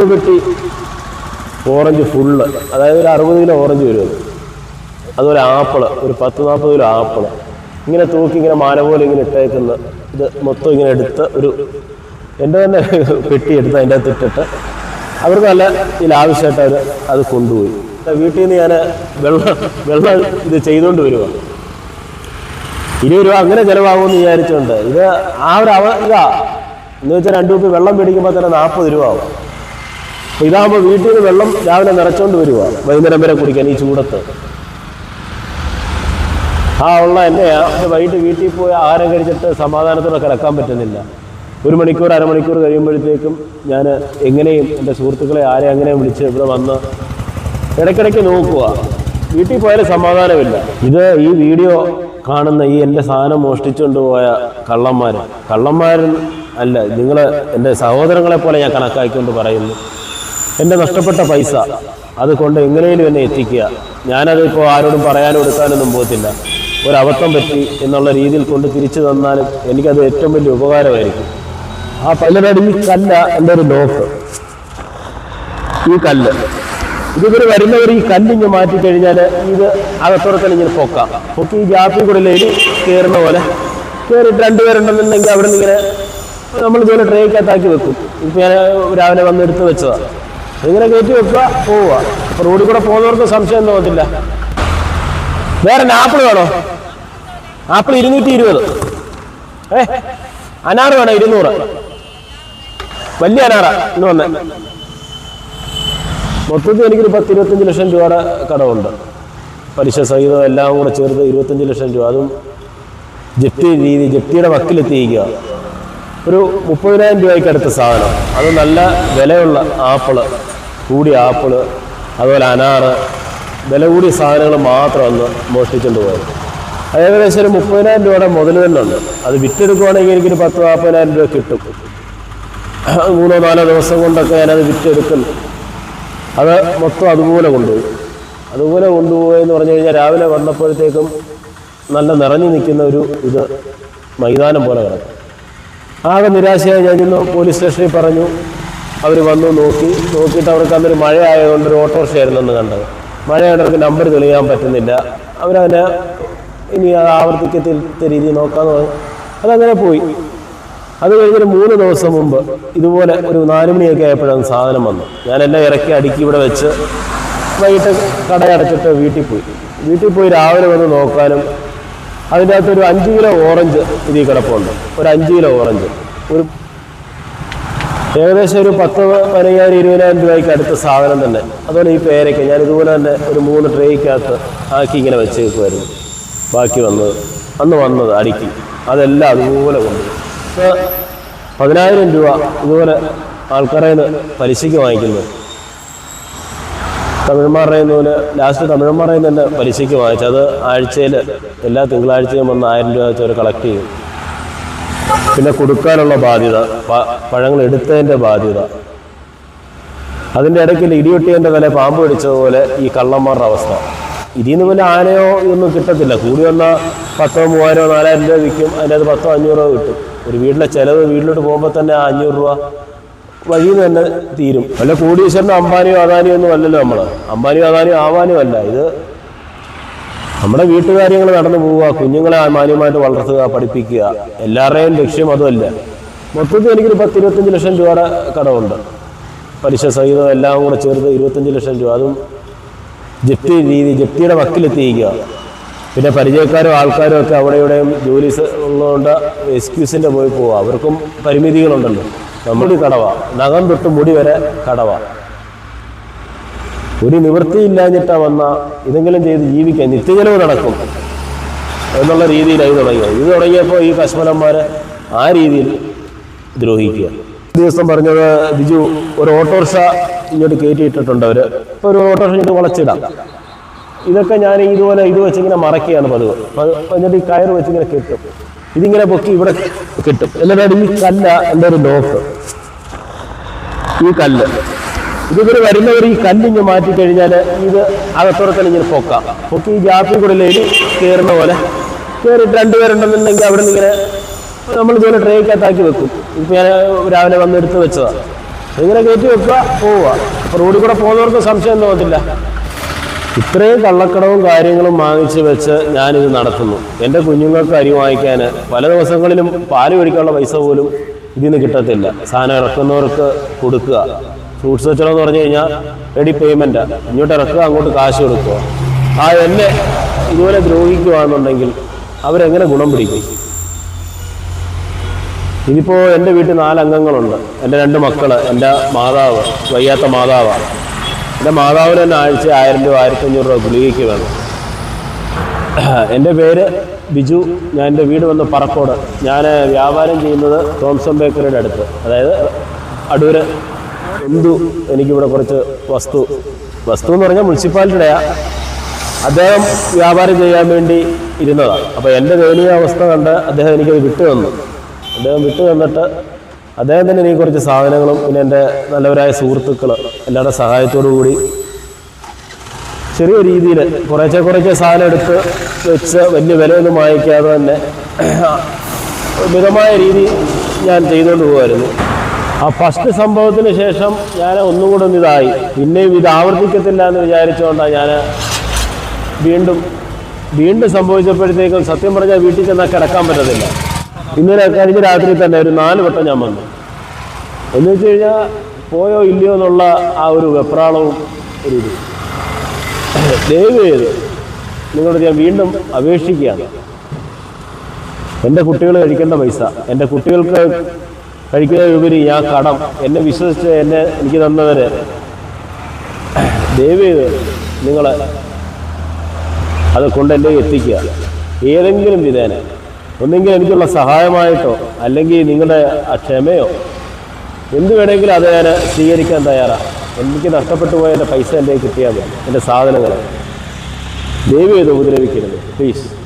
മൂന്ന് പെട്ടി orange full അതായത് ഒരു അറുപത് കിലോ ഓറഞ്ച് വരും അത് അതുപോലെ ആപ്പിൾ ഒരു പത്ത് നാൽപ്പത് കിലോ ആപ്പിൾ. ഇങ്ങനെ തൂക്കി ഇങ്ങനെ മാല പോലെ ഇങ്ങനെ ഇട്ടേക്കുന്ന ഇത് മൊത്തം ഇങ്ങനെ എടുത്ത് ഒരു എന്റെ തന്നെ പെട്ടി എടുത്ത് അതിന്റെ അകത്ത് ഇട്ടിട്ട് അവർക്ക് നല്ല ഇതിൽ ആവശ്യമായിട്ട് അവർ അത് കൊണ്ടുപോയി. വീട്ടിൽ നിന്ന് ഞാൻ വെള്ളം വെള്ളം ഇത് ചെയ്തുകൊണ്ട് വരിക ഇരുപത് രൂപ അങ്ങനെ ചിലവാകുമെന്ന് വിചാരിച്ചുകൊണ്ട് ഇത് ആ ഒരു അവ ഇതാ. എന്ന് വെച്ചാൽ രണ്ടു രൂപ വെള്ളം മേടിക്കുമ്പോൾ തന്നെ നാൽപ്പത് രൂപ ആവും. ഇതാകുമ്പോൾ വീട്ടിൽ നിന്ന് വെള്ളം രാവിലെ നിറച്ചോണ്ട് വരിക വൈകുന്നേരം വരെ കുടിക്കാൻ ഈ ചൂടത്ത്. ആ ഉള്ള എന്റെ വൈകിട്ട് വീട്ടിൽ പോയി ആഹാരം കഴിച്ചിട്ട് സമാധാനത്തോടെ കിടക്കാൻ പറ്റുന്നില്ല. ഒരു മണിക്കൂർ അരമണിക്കൂർ കഴിയുമ്പോഴത്തേക്കും ഞാൻ എങ്ങനെയും എന്റെ സുഹൃത്തുക്കളെ ആരെ അങ്ങനെ വിളിച്ച് ഇവിടെ വന്ന് ഇടയ്ക്കിടയ്ക്ക് നോക്കുക വീട്ടിൽ പോയാലും സമാധാനമില്ല. ഇത് ഈ വീഡിയോ കാണുന്ന ഈ എന്റെ സാധനം മോഷ്ടിച്ചുകൊണ്ട് പോയ കള്ളന്മാർ കള്ളന്മാരൻ അല്ല നിങ്ങൾ എന്റെ സഹോദരങ്ങളെ പോലെ ഞാൻ കണക്കാക്കിക്കൊണ്ട് പറയുന്നു. എന്റെ നഷ്ടപ്പെട്ട പൈസ അത് കൊണ്ട് എങ്ങനെയും എന്നെ എത്തിക്കുക. ഞാനതിപ്പോൾ ആരോടും പറയാനും എടുക്കാനൊന്നും പോകത്തില്ല. ഒരബദ്ധം പറ്റി എന്നുള്ള രീതിയിൽ കൊണ്ട് തിരിച്ചു തന്നാലും എനിക്കത് ഏറ്റവും വലിയ ഉപകാരമായിരിക്കും. ആ പല്ലരടി ഈ കല്ല എന്റെ ഒരു ലോക്ക്. ഈ കല്ല്. ഇതിവർ വരുന്നവർ ഈ കല്ലിങ്ങ് മാറ്റി കഴിഞ്ഞാൽ ഇത് അകത്തുറക്കൽ ഇങ്ങനെ പൊക്കാം. പൊക്കി ഈ ഗ്യാപ്പിൽ കൂടെ എലി കയറുന്ന പോലെ. കയറിയിട്ട് രണ്ടുപേരുണ്ടെന്നുണ്ടെങ്കിൽ അവിടെ നിന്ന് ഇങ്ങനെ നമ്മൾ ഇതുപോലെ ട്രേക്കകത്താക്കി വെക്കും. ഇപ്പം ഞാൻ രാവിലെ വന്ന് എടുത്ത് വെച്ചതാണ്. അതിങ്ങനെ കയറ്റി വെക്കുക പോവുക. റോഡിൽ കൂടെ പോകുന്നവർക്ക് സംശയം തോന്നത്തില്ല വേറെ ആപ്പിൾ വേണോ? ആപ്പിൾ ഇരുന്നൂറ്റി ഇരുപത്. ഏ അനാറ് വേണം? ഇരുന്നൂറ്. വലിയ അനാറ ഇന്ന് വന്നേ. മൊത്തത്തിൽ എനിക്കൊരു പത്ത് ഇരുപത്തഞ്ച് ലക്ഷം രൂപയുടെ കടമുണ്ട്. പലിശ സഹിതം എല്ലാം കൂടെ ചേർത്ത് ഇരുപത്തഞ്ച് ലക്ഷം രൂപ. അതും ജപ്തി രീതി ജപ്തിയുടെ വക്കിലെത്തിയിരിക്കുക. ഒരു മുപ്പതിനായിരം രൂപയ്ക്ക് അടുത്ത സാധനം. അത് നല്ല വിലയുള്ള ആപ്പിൾ. കൂടിയ ആപ്പിൾ അതുപോലെ അനാറ് വില കൂടിയ സാധനങ്ങൾ മാത്രം ഒന്ന് മോഷ്ടിച്ചുകൊണ്ട് പോയത്. അത് ഏകദേശം ഒരു മുപ്പതിനായിരം രൂപയുടെ മുതൽ തന്നെ ഉണ്ട്. അത് വിറ്റെടുക്കുവാണെങ്കിൽ എനിക്കൊരു പത്ത് നാൽപ്പതിനായിരം രൂപ കിട്ടും. മൂന്നോ നാലോ ദിവസം കൊണ്ടൊക്കെ ഞാനത് വിറ്റെടുക്കുന്നു. അത് മൊത്തം അതുപോലെ കൊണ്ടുപോയി. അതുപോലെ കൊണ്ടുപോയെന്ന് പറഞ്ഞു കഴിഞ്ഞാൽ രാവിലെ വന്നപ്പോഴത്തേക്കും നല്ല നിറഞ്ഞു നിൽക്കുന്ന ഒരു ഇത് മൈതാനം പോലെ കിടക്കും. ആകെ നിരാശയായി ഞാൻ ചെന്ന് പോലീസ് സ്റ്റേഷനിൽ പറഞ്ഞു അവർ വന്നു നോക്കി. നോക്കിയിട്ട് അവർക്ക് അന്നൊരു മഴ ആയതുകൊണ്ട് ഒരു ഓട്ടോറിക്ഷ ആയിരുന്നു അന്ന് കണ്ടത്. മഴയായിട്ട് അവർക്ക് നമ്പർ തെളിയാൻ പറ്റുന്നില്ല. അവരതിനെ ഇനി അത് ആവർത്തിക്കത്തിൽ രീതിയിൽ നോക്കാമെന്ന് പറഞ്ഞു. അതങ്ങനെ പോയി. അത് കഴിഞ്ഞൊരു മൂന്ന് ദിവസം മുമ്പ് ഇതുപോലെ ഒരു നാല് മണിയൊക്കെ ആയപ്പോഴാണ് സാധനം വന്നു. ഞാൻ എല്ലാം ഇറക്കി അടുക്കി ഇവിടെ വെച്ച് വൈകിട്ട് കടയടച്ചിട്ട് വീട്ടിൽ പോയി. വീട്ടിൽ പോയി രാവിലെ വന്ന് നോക്കാനും അതിന്റെ അകത്തൊരു അഞ്ച് കിലോ ഓറഞ്ച് ഇതിൽ കിടപ്പുണ്ട്. ഒരു അഞ്ച് കിലോ ഓറഞ്ച്. ഒരു ഏകദേശം ഒരു പത്ത് പതിനയ്യായിരം ഇരുപതിനായിരം രൂപയ്ക്ക് അടുത്ത സാധനം തന്നെ. അതുപോലെ ഈ പേരയ്ക്ക് ഞാൻ ഇതുപോലെ തന്നെ ഒരു മൂന്ന് ട്രേക്കകത്ത് ആക്കി ഇങ്ങനെ വെച്ചേക്കുമായിരുന്നു ബാക്കി വന്നത് അന്ന് വന്നത് അടുക്കി. അതെല്ലാം അതുപോലെ കൊണ്ട് പതിനായിരം രൂപ ഇതുപോലെ ആൾക്കാരെ പലിശയ്ക്ക് വാങ്ങിക്കുന്നു. തമിഴന്മാരുടെ പോലെ ലാസ്റ്റ് തമിഴന്മാരുടെ തന്നെ പലിശയ്ക്ക് വാങ്ങിച്ചു. അത് ആഴ്ചയിൽ എല്ലാ തിങ്കളാഴ്ചയും വന്ന് ആയിരം രൂപ വെച്ച് അവർ കളക്ട് ചെയ്യും. പിന്നെ കൊടുക്കാനുള്ള ബാധ്യത പഴങ്ങൾ എടുത്തതിന്റെ ബാധ്യത. അതിന്റെ ഇടയ്ക്ക് ഇടിയൊട്ടിയതിന്റെ വില പാമ്പ് പിടിച്ചതുപോലെ ഈ കള്ളന്മാരുടെ അവസ്ഥ. ഇതിന്ന് പോലെ ആനയോ ഇതൊന്നും കിട്ടത്തില്ല. കൂടി വന്നാൽ പത്തോ മൂവായിരോ നാലായിരം രൂപ വിൽക്കും അതിന്റെ അത് പത്തോ അഞ്ഞൂറോ കിട്ടും. ഒരു വീട്ടിലെ ചിലവ് വീട്ടിലോട്ട് പോകുമ്പോൾ തന്നെ ആ അഞ്ഞൂറ് രൂപ വഴിയിൽ നിന്ന് തന്നെ തീരും. അല്ല കോടീശ്വരനും അംബാനിയോ അദാനിയോ ഒന്നും അല്ലല്ലോ നമ്മൾ അംബാനിയോ അദാനിയോ ആവാനും അല്ല. ഇത് നമ്മുടെ വീട്ടുകാര്യങ്ങൾ നടന്നു പോവുക കുഞ്ഞുങ്ങളെ മാന്യമായിട്ട് വളർത്തുക പഠിപ്പിക്കുക. എല്ലാവരുടെയും ലക്ഷ്യം അതുമല്ല. മൊത്തത്തിൽ എനിക്കൊരു പത്ത് ഇരുപത്തഞ്ച് ലക്ഷം രൂപയുടെ കടമുണ്ട്. പലിശ സഹിതം എല്ലാം കൂടെ ചേർത്ത് ഇരുപത്തഞ്ച് ലക്ഷം രൂപ. അതും ജപ്തി രീതി ജപ്തിയുടെ വക്കിലെത്തിയിരിക്കുക. പിന്നെ പരിചയക്കാരും ആൾക്കാരും ഒക്കെ അവിടെ ഇവിടെയും ജോലി ഉള്ളതുകൊണ്ട് എക്സ്ക്യൂസിന്റെ പോയി പോവുക. അവർക്കും പരിമിതികളുണ്ടല്ലോ. നമ്മുടെ കടവ നഖം തൊട്ട് മുടി വരെ കടവ. ഒരു നിവൃത്തിയില്ലാഞ്ഞിട്ടാ വന്ന ഇതെങ്കിലും ചെയ്ത് ജീവിക്കാൻ നിത്യജലവ് നടക്കും എന്നുള്ള രീതിയിലായി തുടങ്ങിയത്. ഇത് തുടങ്ങിയപ്പോൾ ഈ കശ്മലന്മാരെ ആ രീതിയിൽ ദ്രോഹിക്കുക. ദിവസം പറഞ്ഞത് ബിജു ഒരു ഓട്ടോറിക്ഷ ഇങ്ങോട്ട് കയറ്റിയിട്ടിട്ടുണ്ട് അവർ ഇപ്പോൾ ഒരു ഓട്ടോറിക്ഷ ഇങ്ങോട്ട് വളച്ചിടാം. ഇതൊക്കെ ഞാൻ ഇതുപോലെ ഇത് വെച്ചിങ്ങനെ മറക്കുകയാണ് പതിവ്. എന്നിട്ട് ഈ കയർ വെച്ചിങ്ങനെ കെട്ടും. ഇതിങ്ങനെ പൊക്കി ഇവിടെ കിട്ടും. എന്നിട്ട് ഈ കല്ല എന്റെ ഒരു ലോക്ക്. ഈ കല്ല്. ഇതിവർ വരുന്നവർ ഈ കല്ലിങ്ങ് മാറ്റി കഴിഞ്ഞാൽ ഇത് അകത്തുറക്കൽ ഇങ്ങനെ പൊക്കാം. പൊക്കി ഈ ഗ്യാപ്പിൽ കൂടെ എലി കയറുന്ന പോലെ. കയറിയിട്ട് രണ്ടുപേരുണ്ടെന്നുണ്ടെങ്കിൽ അവിടെ നിന്ന് ഇങ്ങനെ നമ്മൾ ഇതുപോലെ ട്രേക്കകത്താക്കി വെക്കും. ഇപ്പം ഞാൻ രാവിലെ വന്ന് എടുത്ത് വെച്ചതാണ് ഇങ്ങനെ കയറ്റി വെക്കുക പോവുക. അപ്പോൾ റോഡിൽ കൂടെ പോകുന്നവർക്ക് സംശയം തോന്നത്തില്ല. ഇത്രയും കള്ളക്കടവും കാര്യങ്ങളും വാങ്ങിച്ച് വെച്ച് ഞാനിത് നടത്തുന്നു. എന്റെ കുഞ്ഞുങ്ങൾക്ക് അരി വാങ്ങിക്കാൻ പല ദിവസങ്ങളിലും പാൽ മേടിക്കാനുള്ള പൈസ പോലും ഇതിൽ നിന്ന് കിട്ടത്തില്ല. സാധനം ഇറക്കുന്നവർക്ക് കൊടുക്കുക. ഫ്രൂട്ട്സ് കച്ചവടം എന്ന് പറഞ്ഞു കഴിഞ്ഞാൽ റെഡി പേയ്മെന്റാണ് ഇങ്ങോട്ട് ഇറക്കുക അങ്ങോട്ട് കാശ് കൊടുക്കുക. ആ എന്നെ ഇതുപോലെ ദ്രോഹിക്കുകയാണെന്നുണ്ടെങ്കിൽ അവരെങ്ങനെ ഗുണം പിടിക്കും? ഇതിപ്പോൾ എന്റെ വീട്ടിൽ നാലംഗങ്ങളുണ്ട് എന്റെ രണ്ട് മക്കൾ എന്റെ മാതാവ് വയ്യാത്ത മാതാവാണ് എന്റെ മാതാവിന് തന്നെ ആഴ്ച ആയിരം രൂപ ആയിരത്തി അഞ്ഞൂറ് രൂപ ഗുളികയ്ക്ക് വേണം. എന്റെ പേര് ബിജു. ഞാൻ എന്റെ വീട് വന്ന് പറക്കോട്. ഞാൻ വ്യാപാരം ചെയ്യുന്നത് തോംസൺ ബേക്കറിയുടെ അടുത്ത്. അതായത് അടൂര് എന്തു എനിക്കിവിടെ കുറച്ച് വസ്തു? വസ്തു എന്ന് പറഞ്ഞാൽ മുനിസിപ്പാലിറ്റിയുടെയാണ് അദ്ദേഹം വ്യാപാരം ചെയ്യാൻ വേണ്ടി ഇരുന്നതാണ് അപ്പോൾ എന്റെ ദയനീയ അവസ്ഥ കണ്ട് അദ്ദേഹം എനിക്കത് വിട്ടു തന്നു. അദ്ദേഹം വിട്ടു തന്നിട്ട് അദ്ദേഹം തന്നെ എനിക്ക് കുറച്ച് സാധനങ്ങളും പിന്നെ എന്റെ നല്ലവരായ സുഹൃത്തുക്കൾ എല്ലാവരുടെ സഹായത്തോടു കൂടി ചെറിയ രീതിയിൽ കുറേശ്ശെ കുറേശ്ശെ സാധനം എടുത്ത് വെച്ച് വലിയ വിലയൊന്നും വാങ്ങിക്കാതെ തന്നെ മിതമായ രീതി ഞാൻ ചെയ്തുകൊണ്ട് പോകുമായിരുന്നു ആ ഫസ്റ്റ് സംഭവത്തിന് ശേഷം ഞാൻ ഒന്നും കൂടെ ഒന്ന് ഇതായി. പിന്നെയും ഇത് ആവർത്തിക്കത്തില്ല എന്ന് വിചാരിച്ചുകൊണ്ടാണ് ഞാൻ വീണ്ടും വീണ്ടും സംഭവിച്ചപ്പോഴത്തേക്കും സത്യം പറഞ്ഞാൽ വീട്ടിൽ ചെന്നാൽ കിടക്കാൻ പറ്റത്തില്ല. ഇന്നലെ കഴിഞ്ഞ രാത്രി തന്നെ ഒരു നാല് വട്ടം ഞാൻ വന്നു. എന്ന് വെച്ച് കഴിഞ്ഞാൽ പോയോ ഇല്ലയോ എന്നുള്ള ആ ഒരു വെപ്രാളവും ഒരു ഇത്. ദയവ് ചെയ്ത് നിങ്ങളോട് ഞാൻ വീണ്ടും അപേക്ഷിക്കുകയാണ്. എന്റെ കുട്ടികൾ കഴിക്കേണ്ട പൈസ. എന്റെ കുട്ടികൾക്ക് കഴിക്കുന്നതിനുപരി ഞാൻ കടം. എന്നെ വിശ്വസിച്ച് എന്നെ എനിക്ക് തന്നവര്. ദയവ് നിങ്ങൾ അത് കൊണ്ട് എന്നെ എത്തിക്കുക. ഏതെങ്കിലും വിധേന. ഒന്നെങ്കിൽ എനിക്കുള്ള സഹായമായിട്ടോ അല്ലെങ്കിൽ നിങ്ങളുടെ ക്ഷമയോ. എന്ത് വേണമെങ്കിലും അത് ഞാൻ സ്വീകരിക്കാൻ തയ്യാറാണ് എനിക്ക് നഷ്ടപ്പെട്ടു പോയ എന്റെ പൈസ എന്റെ കിട്ടിയാൽ മതി. എന്റെ സാധനങ്ങൾ ദയവ് ചെയ്ത് ഉപദ്രവിക്കരുത്. പ്ലീസ്